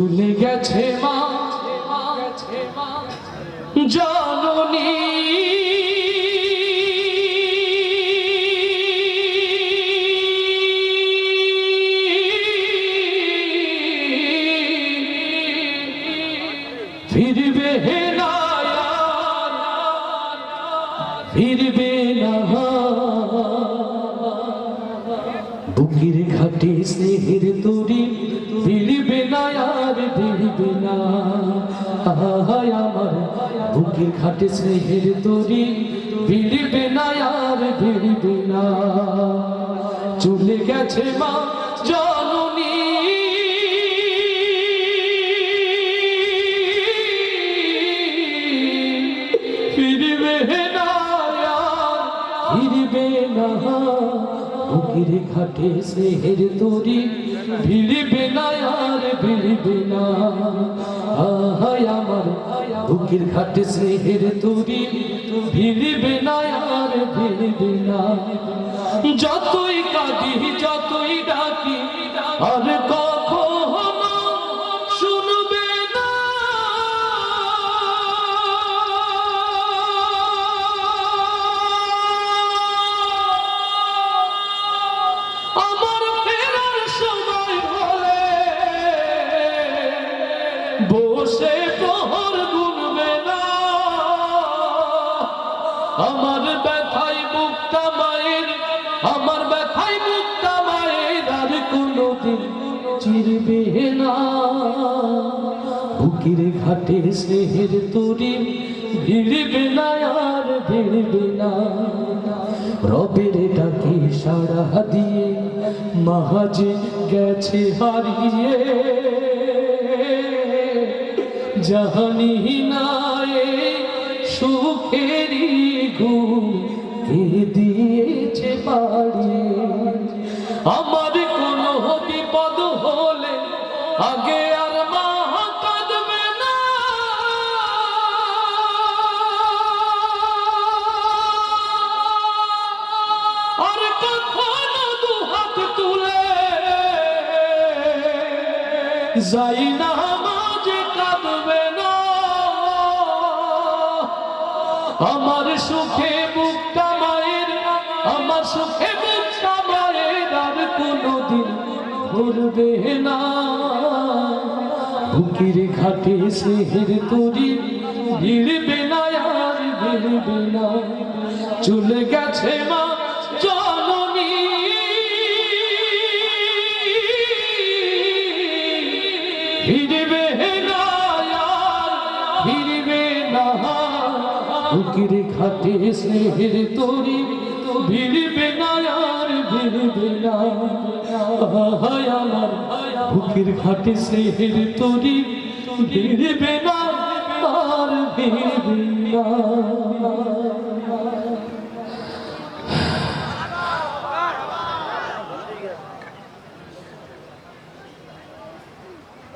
ভুলে গেছে মা। জননী। ফিরবে না ফিরবে না বুকের ঘাটে স্নেহের তরি, ভিড়বে না আর ভিড়বে না। আহায় আমার বুকের ঘাটে স্নেহের তরি, ভিড়বে না আর ভিড়বে না। চলে গেছে মা জননী। ফিরবে না ফিরবে না। বুকের ঘাটে স্নেহের তরি, ভিড়িবে না আর ভিড়িবে না। আহায় আমার বুকের ঘাটে স্নেহের তরি, ভিড়িবে না আর ভিড়িবে না। যতই কাঁদি, যতই ডাকি, আর চিরবে না বুকের ঘাটে স্নেহের তরি, ভিড়বে না আর ভিড়বে না। রবের ডাকে সাড়া দিয়ে মাহাজে গেছে হারিয়ে। জাহানি নাই সুখেরি ঘুম কে দিয়েছে পাড়িয়ে আমার আগে আর মা কাঁদবে না। আর কখনো দু হাত তুলে যাই না মাঝে কাঁদবে না। আমার সুখে মুক্তা মায়ের, আমার সুখে মুক্তা মায়ের আর কোনোদিন ভুলবে না। বুকের ঘাটে সেহের তরি ভিড়বে না আর ভিড়বে না চলে গেছে মা জননী। না আর ফিরবে না বুকের ঘাটে স্নেহের তরি ভিড়বে না আর ভিড়বে না হায় আমার বুকের ঘাটে স্নেহের তরি ভিড়বে না আর ভিড়বে না